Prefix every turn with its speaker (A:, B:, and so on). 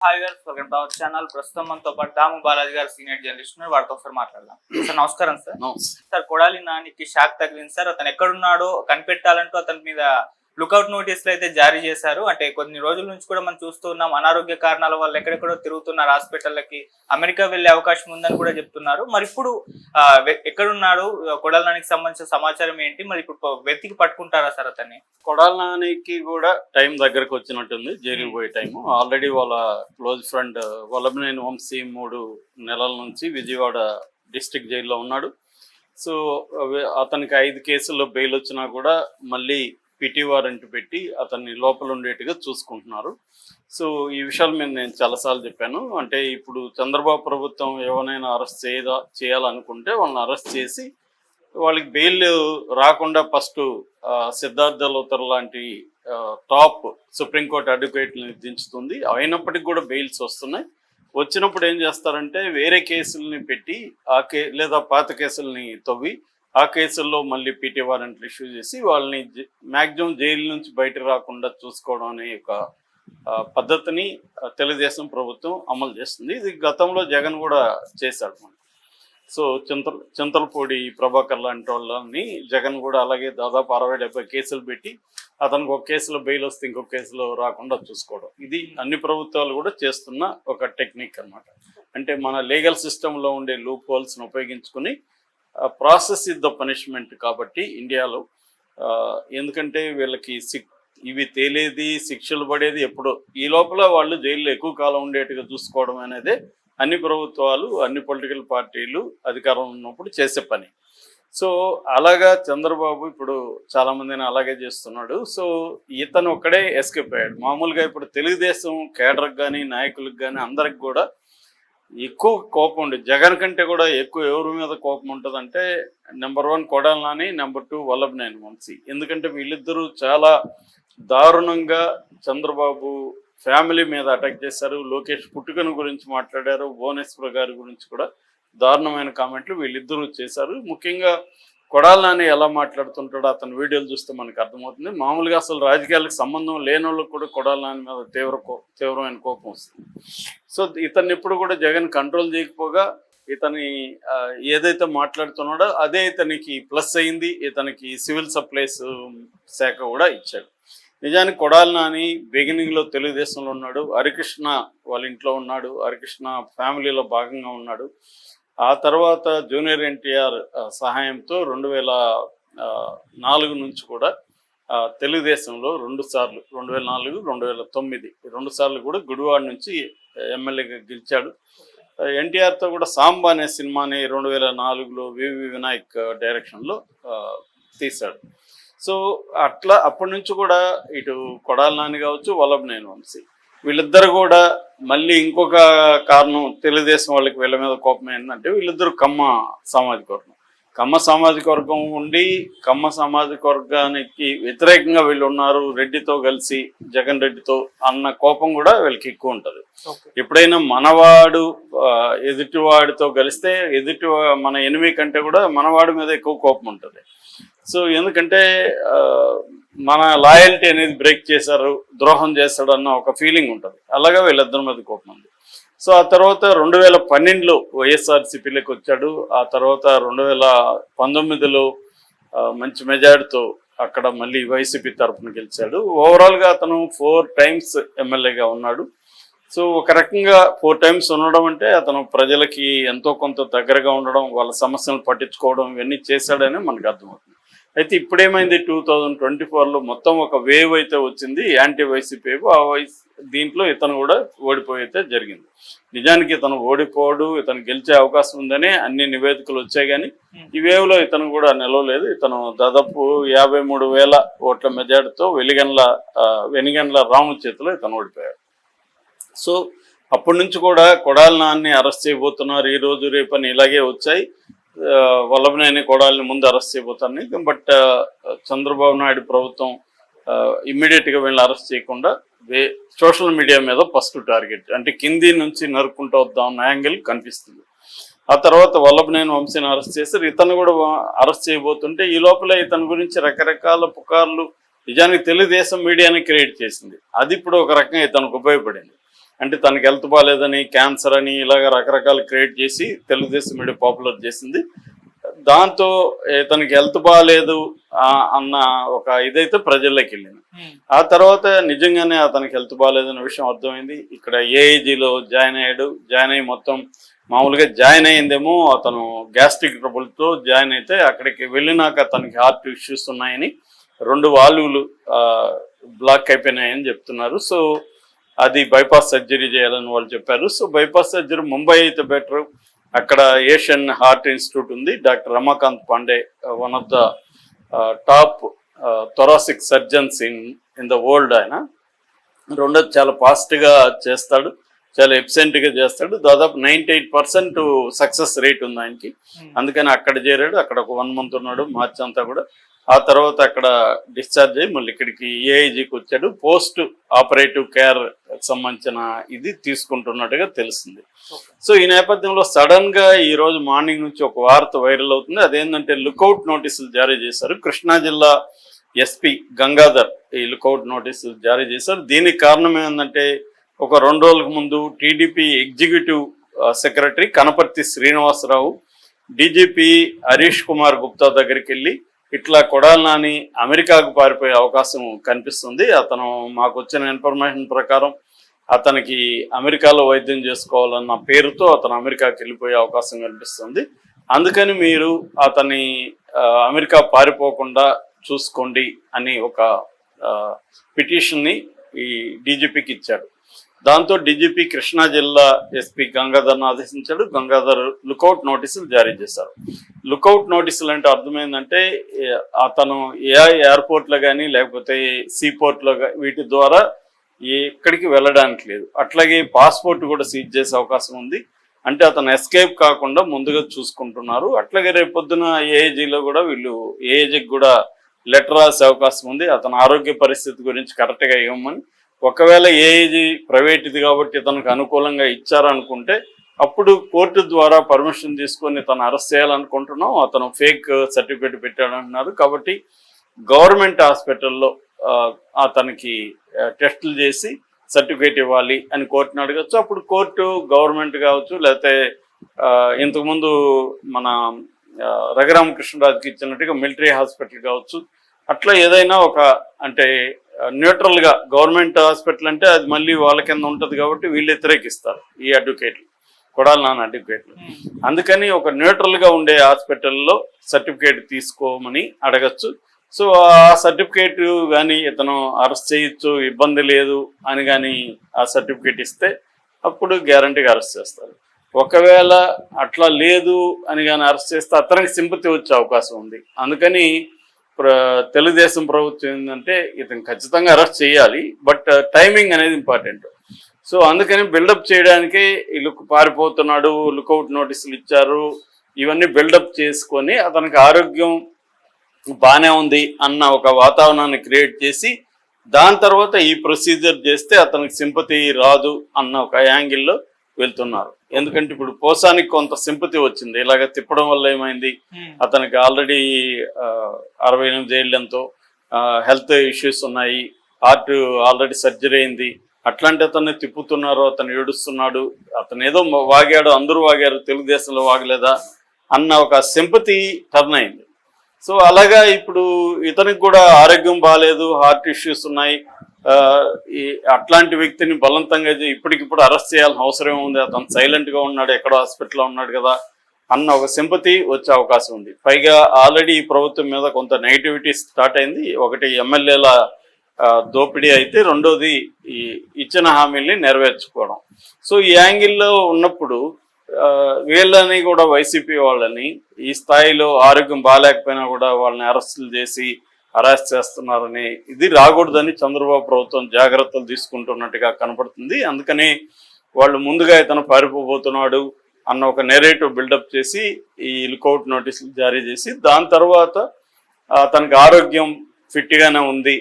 A: Hi గారు welcome to our channel ప్రస్తుతం మనతో పాటు దాము బాలాజీ గారు సీనియర్ జర్నలిస్ట్ ఉన్నారు. వారితో ఒకసారి మాట్లాడదాం. సార్ నమస్కారం సార్ సార్ కొడాలి నానికి షాక్ తగిలింది సార్ అతను ఎక్కడున్నాడో కనిపెట్టాలంటూ అతని మీద లుకౌట్ నోటీసులు అయితే జారీ చేశారు. అంటే కొన్ని రోజుల నుంచి కూడా మనం చూస్తూ ఉన్నాం అనారోగ్య కారణాల వల్ల ఎక్కడెక్కడో తిరుగుతున్నారు హాస్పిటల్లకి అమెరికా వెళ్ళే అవకాశం ఉందని కూడా చెప్తున్నారు. మరి ఇప్పుడు ఎక్కడున్నాడు? కొడాలి నానికి సంబంధించిన సమాచారం ఏంటి? మరి ఇప్పుడు వెతికి పట్టుకుంటారా సార్ అతన్ని?
B: కొడాలనానికి కూడా టైం దగ్గరకు వచ్చినట్టుంది. జైలుకి పోయే టైం. ఆల్రెడీ వాళ్ళ క్లోజ్ ఫ్రెండ్ వల్లభనేని వంశీ మూడు నెలల నుంచి విజయవాడ డిస్ట్రిక్ట్ జైల్లో ఉన్నాడు. సో అతనికి ఐదు కేసుల్లో బెయిల్ వచ్చినా కూడా మళ్ళీ పిటి వారెంట్ పెట్టి అతన్ని లోపల ఉండేట్టుగా చూసుకుంటున్నారు. సో ఈ విషయాల మీద నేను చాలాసార్లు చెప్పాను. అంటే ఇప్పుడు చంద్రబాబు ప్రభుత్వం ఎవరైనా అరెస్ట్ చేయదా చేయాలనుకుంటే వాళ్ళని అరెస్ట్ చేసి వాళ్ళకి బెయిల్ రాకుండా ఫస్ట్ సిద్ధార్థ లోతర్ లాంటి టాప్ సుప్రీంకోర్టు అడ్వకేట్ని దించుతుంది అయినప్పటికీ కూడా బెయిల్స్ వస్తున్నాయి. వచ్చినప్పుడు ఏం చేస్తారంటే వేరే కేసుల్ని పెట్టి ఆ కే లేదా పాత కేసుల్ని తవ్వి ఆ కేసుల్లో మళ్ళీ పీటీ వారెంట్లు ఇష్యూ చేసి వాళ్ళని మ్యాక్సిమం జైలు నుంచి బయట రాకుండా చూసుకోవడం అనే ఒక పద్ధతిని తెలుగుదేశం ప్రభుత్వం అమలు చేస్తుంది. ఇది గతంలో జగన్ కూడా చేశాడు. మనం సో చింత చింతలపూడి ప్రభాకర్ లాంటి వాళ్ళని జగన్ కూడా అలాగే దాదాపు అరవై డెబ్బై కేసులు పెట్టి అతనికి ఒక కేసులో బెయిల్ వస్తే ఇంకొక కేసులో రాకుండా చూసుకోవడం. ఇది అన్ని ప్రభుత్వాలు కూడా చేస్తున్న ఒక టెక్నిక్ అన్నమాట. అంటే మన లీగల్ సిస్టంలో ఉండే లూప్ హోల్స్ని ఉపయోగించుకుని ప్రాసెస్ ఇస్ ద పనిష్మెంట్ కాబట్టి ఇండియాలో ఎందుకంటే వీళ్ళకి సిక్ ఇవి తేలేది శిక్షలు పడేది ఎప్పుడో ఈ లోపల వాళ్ళు జైల్లో ఎక్కువ కాలం ఉండేట్టుగా చూసుకోవడం అనేది అన్ని ప్రభుత్వాలు అన్ని పొలిటికల్ పార్టీలు అధికారం ఉన్నప్పుడు చేసే పని. సో అలాగా చంద్రబాబు ఇప్పుడు చాలామందిని అలాగే చేస్తున్నాడు. సో ఇతను ఒక్కడే ఎస్కేప్ అయ్యాడు. మామూలుగా ఇప్పుడు తెలుగుదేశం కేడర్కి కానీ నాయకులకు కానీ అందరికి కూడా ఎక్కువ కోపం ఉంది జగన్ కంటే కూడా ఎక్కువ ఎవరి మీద కోపం ఉంటుందంటే number one Kodali Nani number two Vallabhaneni Vamsi. ఎందుకంటే వీళ్ళిద్దరూ చాలా దారుణంగా చంద్రబాబు ఫ్యామిలీ మీద అటాక్ చేశారు. లోకేష్ పుట్టుకను గురించి మాట్లాడారు. భువనేశ్వర్ గారి గురించి కూడా దారుణమైన కామెంట్లు వీళ్ళిద్దరూ చేశారు. ముఖ్యంగా కొడాల నాని ఎలా మాట్లాడుతుంటాడో అతని వీడియోలు చూస్తే మనకు అర్థమవుతుంది. మామూలుగా అసలు రాజకీయాలకు సంబంధం లేని వాళ్ళకు కూడా కొడాల నాని మీద తీవ్ర కో తీవ్రమైన కోపం వస్తుంది. సో ఇతన్ని ఎప్పుడు కూడా జగన్ కంట్రోల్ చేయకపోగా ఇతని ఏదైతే మాట్లాడుతున్నాడో అదే ఇతనికి ప్లస్ అయింది ఇతనికి సివిల్ సప్లైస్ శాఖ కూడా ఇచ్చాడు. నిజానికి కొడాలి నాని బిగినింగ్లో తెలుగుదేశంలో ఉన్నాడు హరికృష్ణ వాళ్ళ ఇంట్లో ఉన్నాడు హరికృష్ణ ఫ్యామిలీలో భాగంగా ఉన్నాడు. ఆ తర్వాత జూనియర్ ఎన్టీఆర్ సహాయంతో రెండు వేల నాలుగు నుంచి కూడా తెలుగుదేశంలో రెండు సార్లు రెండు వేల నాలుగు రెండు వేల తొమ్మిది రెండు సార్లు కూడా గుడివాడ నుంచి ఎమ్మెల్యేగా గెలిచాడు. ఎన్టీఆర్తో కూడా సాంబా అనే సినిమాని రెండు వేల నాలుగులో వివి వినాయక్ డైరెక్షన్లో తీశాడు. సో అట్లా అప్పటి నుంచి కూడా ఇటు కొడాల నాని కావచ్చు వల్లభనేని వంశీ. వీళ్ళిద్దరు కూడా మళ్ళీ ఇంకొక కారణం తెలుగుదేశం వాళ్ళకి వీళ్ళ మీద కోపం ఏంటంటే వీళ్ళిద్దరు కమ్మ సామాజిక వర్గం. కమ్మ సామాజిక వర్గం ఉండి కమ్మ సామాజిక వర్గానికి వ్యతిరేకంగా వీళ్ళు ఉన్నారు. రెడ్డితో కలిసి జగన్ రెడ్డితో అన్న కోపం కూడా వీళ్ళకి ఎక్కువ ఉంటుంది. ఎప్పుడైనా మనవాడు ఎదుటివాడితో కలిస్తే ఎదుటి మన ఎనిమి కంటే కూడా మనవాడి మీద ఎక్కువ కోపం ఉంటుంది. సో ఎందుకంటే మన లాయల్టీ అనేది బ్రేక్ చేశారు ద్రోహం చేశాడు అన్న ఒక ఫీలింగ్ ఉంటుంది. అలాగా వీళ్ళిద్దరి మీద కోపం ఉంది. సో ఆ తర్వాత రెండు వేల పన్నెండులో వైఎస్ఆర్సీపీలోకి వచ్చాడు. ఆ తర్వాత రెండు వేల పంతొమ్మిదిలో మంచి మెజార్టీతో అక్కడ మళ్ళీ వైసీపీ తరఫున గెలిచాడు. ఓవరాల్గా అతను ఫోర్ టైమ్స్ ఎమ్మెల్యేగా ఉన్నాడు. సో ఒక రకంగా ఫోర్ టైమ్స్ ఉండడం అంటే అతను ప్రజలకి ఎంతో కొంత దగ్గరగా ఉండడం వాళ్ళ సమస్యలను పట్టించుకోవడం ఇవన్నీ చేశాడని మనకు అర్థమవుతుంది. అయితే ఇప్పుడేమైంది? టూ థౌజండ్ ట్వంటీ ఫోర్లో మొత్తం ఒక వేవ్ అయితే వచ్చింది. యాంటీ వైసీపీ వేవ్ ఆ వైస్ దీంట్లో ఇతను కూడా ఓడిపోయితే జరిగింది. నిజానికి ఇతను ఓడిపోడు ఇతను గెలిచే అవకాశం ఉందని అన్ని నివేదికలు వచ్చాయి కానీ ఈ వేవ్లో ఇతను కూడా నిలవలేదు. ఇతను దాదాపు యాభై మూడు వేల ఓట్ల మెజార్టీతో వెలిగండ్ల వెనిగండ్ల రాము చేతిలో ఇతను ఓడిపోయాడు. సో అప్పటి నుంచి కూడా కొడాల నాన్ని అరెస్ట్ చేయబోతున్నారు. ఈ రోజు రేపని ఇలాగే వచ్చాయి. ఆ, వల్లభనేని ముందు అరెస్ట్ చేయబోతాను బట్ చంద్రబాబు నాయుడు ప్రభుత్వం ఇమ్మీడియట్గా వీళ్ళని అరెస్ట్ చేయకుండా వే సోషల్ మీడియా మీద ఫస్ట్ టార్గెట్. అంటే కింది నుంచి నరుక్కుంటూ వద్దాం అన్న యాంగిల్ కనిపిస్తుంది. ఆ తర్వాత వల్లభనేని వంశీని అరెస్ట్ చేశారు ఇతను కూడా అరెస్ట్ చేయబోతుంటే ఈ లోపల ఇతని గురించి రకరకాల పుకార్లు నిజానికి తెలుగుదేశం మీడియాని క్రియేట్ చేసింది. అది ఇప్పుడు ఒక రకంగా తనకు ఉపయోగపడింది. అంటే తనకి హెల్త్ బాగాలేదని క్యాన్సర్ అని ఇలాగ రకరకాలు క్రియేట్ చేసి తెలుగుదేశం మీడియా పాపులర్ చేసింది. దాంతో తనకి హెల్త్ బాగాలేదు అన్న ఒక ఇదైతే ప్రజల్లోకి వెళ్ళింది. ఆ తర్వాత నిజంగానే అతనికి హెల్త్ బాగాలేదన్న విషయం అర్థమైంది. ఇక్కడ ఏఐజీలో జాయిన్ అయ్యాడు. జాయిన్ అయ్యి మొత్తం మామూలుగా జాయిన్ అయ్యిందేమో అతను గ్యాస్ట్రిక్ ట్రబుల్తో జాయిన్ అయితే అక్కడికి వెళ్ళినాక తనకి హార్ట్ ఇష్యూస్ ఉన్నాయని రెండు వాల్వులు బ్లాక్ అయిపోయినాయని చెప్తున్నారు. సో అది బైపాస్ సర్జరీ చేయాలని వాళ్ళు చెప్పారు. సో బైపాస్ సర్జరీ ముంబై అయితే బెటర్. అక్కడ ఏషియన్ హార్ట్ ఇన్స్టిట్యూట్ ఉంది. Doctor Ramakant Pandey one of the top thoracic surgeons in in the world ఆయన. రెండోది చాలా ఫాస్ట్గా చేస్తాడు. చాలా ఎఫిషియెంట్గా చేస్తాడు. దాదాపు ninety eight percent success rate ఉంది ఆయనకి. అందుకని అక్కడ చేరాడు. అక్కడ ఒక వన్ మంత్ ఉన్నాడు. మార్చి అంతా కూడా. ఆ తర్వాత అక్కడ డిశ్చార్జ్ అయ్యి మళ్ళీ ఇక్కడికి ఏఐజీకి వచ్చాడు. పోస్ట్ ఆపరేటివ్ కేర్ సంబంధించిన ఇది తీసుకుంటున్నట్టుగా తెలిసింది సో ఈ నేపథ్యంలో సడన్గా ఈ రోజు మార్నింగ్ నుంచి ఒక వార్త వైరల్ అవుతుంది. అదేంటంటే లుకౌట్ నోటీసులు జారీ చేశారు. కృష్ణా జిల్లా ఎస్పీ గంగాధర్ ఈ లుకౌట్ నోటీసులు జారీ చేశారు. దీనికి కారణం ఏంటంటే ఒక రెండు రోజులకు ముందు TDP executive secretary Kanaparthi Srinivasarao DGP Harish Kumar Gupta దగ్గరికి వెళ్ళి ఇట్లా కొడాలి నాని అమెరికాకు పారిపోయే అవకాశం కనిపిస్తుంది. అతను మాకు వచ్చిన ఇన్ఫర్మేషన్ ప్రకారం అతనికి అమెరికాలో వైద్యం చేసుకోవాలన్న పేరుతో అతను అమెరికాకి వెళ్ళిపోయే అవకాశం కనిపిస్తుంది. అందుకని మీరు అతని అమెరికా పారిపోకుండా చూసుకోండి అని ఒక పిటిషన్ని ఈ డీజీపీకి ఇచ్చాడు దాంతో డీజీపీ కృష్ణా జిల్లా ఎస్పీ గంగాధర్ను ఆదేశించాడు గంగాధర్ లుకౌట్ నోటీసులు జారీ చేశారు. లుకౌట్ నోటీసులు అంటే అర్థమైందంటే అతను ఏ ఎయిర్పోర్ట్లో కానీ లేకపోతే సీపోర్ట్లో వీటి ద్వారా ఎక్కడికి వెళ్ళడానికి లేదు. అట్లాగే పాస్పోర్ట్ కూడా సీజ్ చేసే అవకాశం ఉంది. అంటే అతను ఎస్కేప్ కాకుండా ముందుగా చూసుకుంటున్నారు. అట్లాగే రేపు ఏఏజీలో కూడా వీళ్ళు ఏఏజీకి కూడా లెటర్ రాసే అవకాశం ఉంది. అతని ఆరోగ్య పరిస్థితి గురించి కరెక్ట్గా ఇవ్వమని ఒకవేళ ఏఏజీ ప్రైవేట్ది కాబట్టి తనకు అనుకూలంగా ఇచ్చారనుకుంటే అప్పుడు కోర్టు ద్వారా పర్మిషన్ తీసుకొని తను అరెస్ట్ చేయాలనుకుంటున్నాం. అతను ఫేక్ సర్టిఫికేట్ పెట్టాడంటున్నారు కాబట్టి గవర్నమెంట్ హాస్పిటల్లో అతనికి టెస్టులు చేసి సర్టిఫికేట్ ఇవ్వాలి అని కోర్టుని అడగచ్చు. అప్పుడు కోర్టు గవర్నమెంట్ కావచ్చు లేకపోతే ఇంతకుముందు మన రఘురామకృష్ణరాజుకి ఇచ్చినట్టుగా మిలిటరీ హాస్పిటల్ కావచ్చు. అట్లా ఏదైనా ఒక అంటే న్యూట్రల్గా గవర్నమెంట్ హాస్పిటల్ అంటే అది మళ్ళీ వాళ్ళ కింద ఉంటుంది కాబట్టి వీళ్ళు వ్యతిరేకిస్తారు ఈ అడ్వకేట్లు కొడాలి నాన్న అడ్వకేట్లు. అందుకని ఒక న్యూట్రల్గా ఉండే హాస్పిటల్లో సర్టిఫికేట్ తీసుకోమని అడగచ్చు. సో ఆ సర్టిఫికేట్ కానీ ఇతను అరెస్ట్ చేయొచ్చు ఇబ్బంది లేదు అని కానీ ఆ సర్టిఫికేట్ ఇస్తే అప్పుడు గ్యారంటీగా అరెస్ట్ చేస్తారు. ఒకవేళ అట్లా లేదు అని కానీ అరెస్ట్ చేస్తే అతనికి సింపతి వచ్చే అవకాశం ఉంది. అందుకని తెలుగుదేశం ప్రభుత్వం ఏంటంటే ఇతను ఖచ్చితంగా అరెస్ట్ చేయాలి బట్ టైమింగ్ అనేది ఇంపార్టెంట్. సో అందుకని బిల్డప్ చేయడానికి లుక్ పారిపోతున్నాడు లుకౌట్ నోటీసులు ఇచ్చారు. ఇవన్నీ బిల్డప్ చేసుకొని అతనికి ఆరోగ్యం బాగానే ఉంది అన్న ఒక వాతావరణాన్ని క్రియేట్ చేసి దాని తర్వాత ఈ ప్రొసీజర్ చేస్తే అతనికి సింపతి రాదు అన్న ఒక యాంగిల్లో వెళ్తున్నారు. ఎందుకంటే ఇప్పుడు పోసానికి కొంత సింపతి వచ్చింది. ఇలాగ తిప్పడం వల్ల ఏమైంది? అతనికి ఆల్రెడీ అరవై ఎనిమిది ఏళ్ళంతో హెల్త్ ఇష్యూస్ ఉన్నాయి. హార్ట్ ఆల్రెడీ సర్జరీ అయింది. అట్లాంటి అతన్ని తిప్పుతున్నారు అతను ఏడుస్తున్నాడు. అతను ఏదో వాగాడు అందరూ వాగారు తెలుగుదేశంలో వాగలేదా అన్న ఒక సింపతి టర్న్ అయింది. సో అలాగా ఇప్పుడు ఇతనికి కూడా ఆరోగ్యం బాగాలేదు హార్ట్ ఇష్యూస్ ఉన్నాయి. ఈ అట్లాంటి వ్యక్తిని బలవంతంగా ఇప్పటికిప్పుడు అరెస్ట్ చేయాల్సిన అవసరం ఉంది. అతను సైలెంట్గా ఉన్నాడు ఎక్కడో హాస్పిటల్లో ఉన్నాడు కదా అన్న ఒక సింపతి వచ్చే అవకాశం ఉంది. పైగా ఆల్రెడీ ఈ ప్రభుత్వం మీద కొంత నెగిటివిటీ స్టార్ట్ అయింది. ఒకటి ఎమ్మెల్యేల దోపిడీ అయితే రెండోది ఈ ఇచ్చిన హామీల్ని నెరవేర్చుకోవడం. సో ఈ యాంగిల్లో ఉన్నప్పుడు వీళ్ళని కూడా వైసీపీ వాళ్ళని ఈ స్థాయిలో ఆరోగ్యం బాగాలేకపోయినా కూడా వాళ్ళని అరెస్టులు చేసి అరెస్ట్ చేస్తున్నారని. ఇది రాకూడదని చంద్రబాబు ప్రభుత్వం జాగ్రత్తలు తీసుకుంటున్నట్టుగా కనపడుతుంది. అందుకని వాళ్ళు ముందుగా ఇతను పారిపోబోతున్నాడు అన్న ఒక నెరేటివ్ బిల్డప్ చేసి ఈ లుకౌట్ నోటీసులు జారీ చేసి దాని తర్వాత తనకు ఆరోగ్యం ఫిట్గానే ఉంది